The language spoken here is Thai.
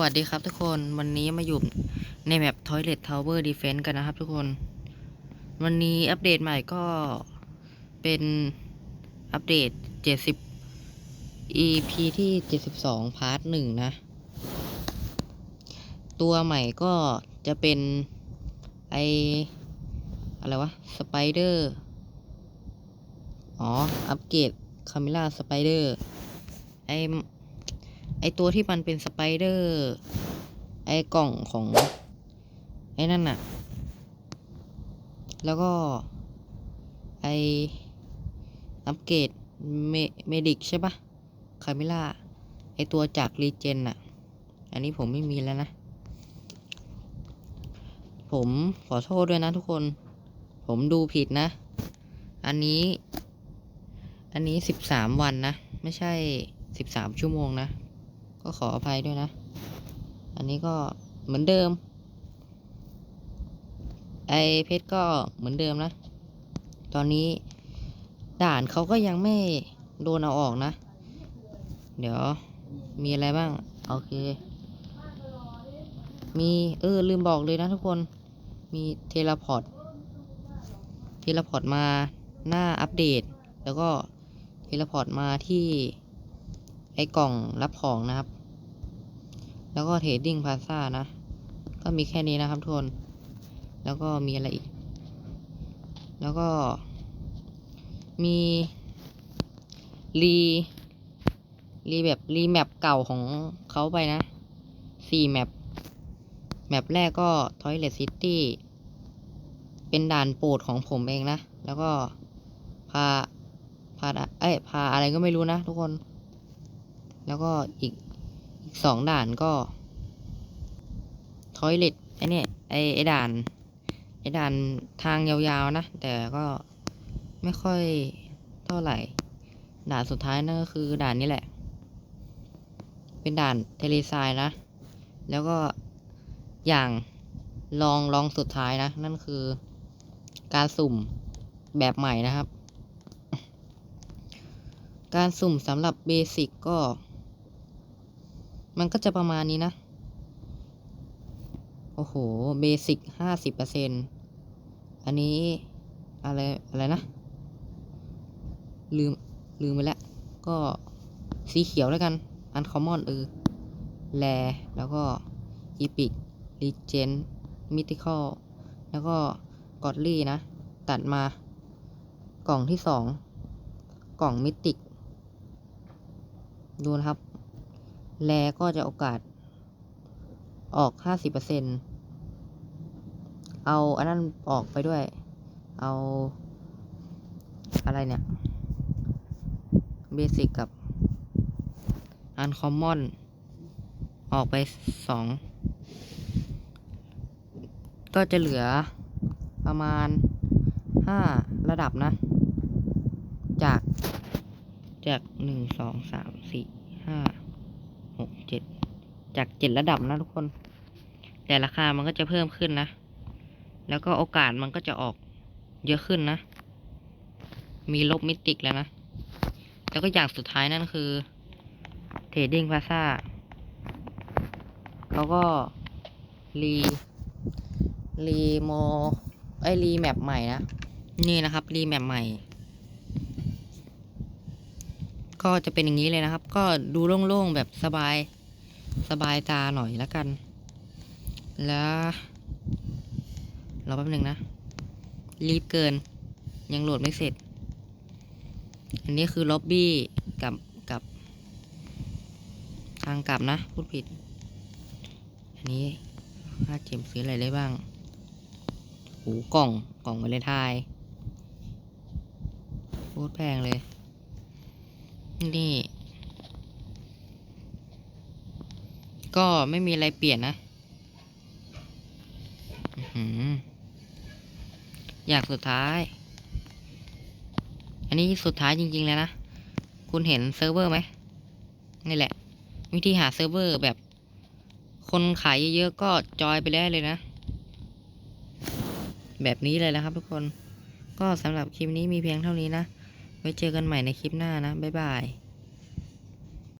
วัสดีครับทุกคนวันนี้มาอยู่ในแมป Toilet Tower Defense กันนะครับทุกคน วันนี้อัปเดตใหม่ก็เป็นอัปเดต 70 EP ที่ 72 พาร์ทหนึ่งนะ ตัวใหม่ก็จะเป็น ไอ อะไรวะ สไปเดอร์ อ๋อ อัปเกรดคาเมล่าสไปเดอร์ ไอ ไอตัวที่มันเป็นสไปเดอร์ ไอกล่องของ ไอ้นั่นน่ะ แล้วก็ ไออัปเกรดเมเมดิกใช่ปะคาเมล่า ไอตัวจากรีเจนน่ะ อันนี้ผมไม่มีแล้วนะ ผมขอโทษด้วยนะทุกคน ผมดูผิดนะ อันนี้ อันนี้สิบสามวันนะ ไม่ใช่สิบสามชั่วโมงนะ ก็ขออภัยด้วยนะ อันนี้ก็เหมือนเดิม ไอเพชรก็เหมือนเดิมนะ ตอนนี้ด่านเขาก็ยังไม่โดนเอาออกนะ เดี๋ยวมีอะไรบ้าง โอเค มีเออลืมบอกเลยนะทุกคน มีเทเลพอร์ต เทเลพอร์ตมาหน้าอัปเดต แล้วก็เทเลพอร์ตมาที่ ไอกล่องรับของนะครับ แล้วก็เทรดดิ้งพาซ่านะ ก็มีแค่นี้นะครับทุกคน แล้วก็มีอะไรอีก แล้วก็มีรีรีแบบรีแมปเก่าของเขาไปนะสี่แมปแมปแรกก็ Toilet City เป็นด่านโปรดของผมเองนะ แล้วก็พาพาเอ้ยพาอะไรก็ไม่รู้นะทุกคน แล้วก็อีกอีกสองด่านก็ทอยเล็ตไอเนี่ยไอไอด่านไอด่านทางยาวๆนะ แต่ก็ไม่ค่อยเท่าไหร่ ด่านสุดท้ายนั่นก็คือด่านนี้แหละ เป็นด่านเทเลซายนะ แล้วก็อย่างลองลองสุดท้ายนะ นั่นคือการสุ่มแบบใหม่นะครับ การสุ่มสำหรับเบสิกก็ มันก็จะประมาณนี้นะ โอ้โห เบสิกห้าสิบเปอร์เซ็นอันนี้อะไร อะไรนะ ลืม ลืมไปแล้ว ก็สีเขียวแล้วกัน อันคอมมอนเออ แล แล้วก็อีพิกรีเจนมิติคอลแล้วก็กอดลี่นะ ตัดมากล่องที่สอง กล่องมิติก ดูนะครับ แลก็จะโอกาสออก 50%เอาอันนั้นออกไปด้วย เอา อะไรเนี่ยเบสิกกับอันคอมมอนออกไป 2 ก็จะเหลือประมาณ 5 ระดับนะ จาก จาก 1 2 3 4 5 เจ็ดจากเจ็ดระดับนะทุกคน แต่ราคามันก็จะเพิ่มขึ้นนะ แล้วก็โอกาสมันก็จะออกเยอะขึ้นนะ มีลบมิติกแล้วนะ แล้วก็อย่างสุดท้ายนั่นคือเทรดดิ้งพาซ่าเขาก็รีรีโมไอรีแมปใหม่นะ นี่นะครับ รีแมปใหม่ ก็จะเป็นอย่างนี้เลยนะครับ ก็ดูโล่งๆแบบสบายสบายตาหน่อยแล้วกัน แล้วรอแป๊บหนึ่งนะ รีบเกิน ยังโหลดไม่เสร็จ อันนี้คือล็อบบี้กับกับ ทางกลับนะ พูดผิด อันนี้ค่าเจมซื้ออะไรได้บ้างโอ้กล่องกล่องวาเลนไทน์โคตรแพงเลย นี่ ก็ไม่มีอะไรเปลี่ยนนะอยางสุดท้าย อันนี้สุดท้ายจริงๆเลยนะ คุณเห็นเซิร์ฟเวอร์ไหมนี่แหละ วิธีหาเซิร์ฟเวอร์แบบ คนขายเยอะๆก็จอยไปได้เลยนะ แบบนี้เลยนะครับทุกคน ก็สำหรับคลิปนี้มีเพียงเท่านี้นะ ไว้เจอกันใหม่ในคลิปหน้านะ บ๊ายบาย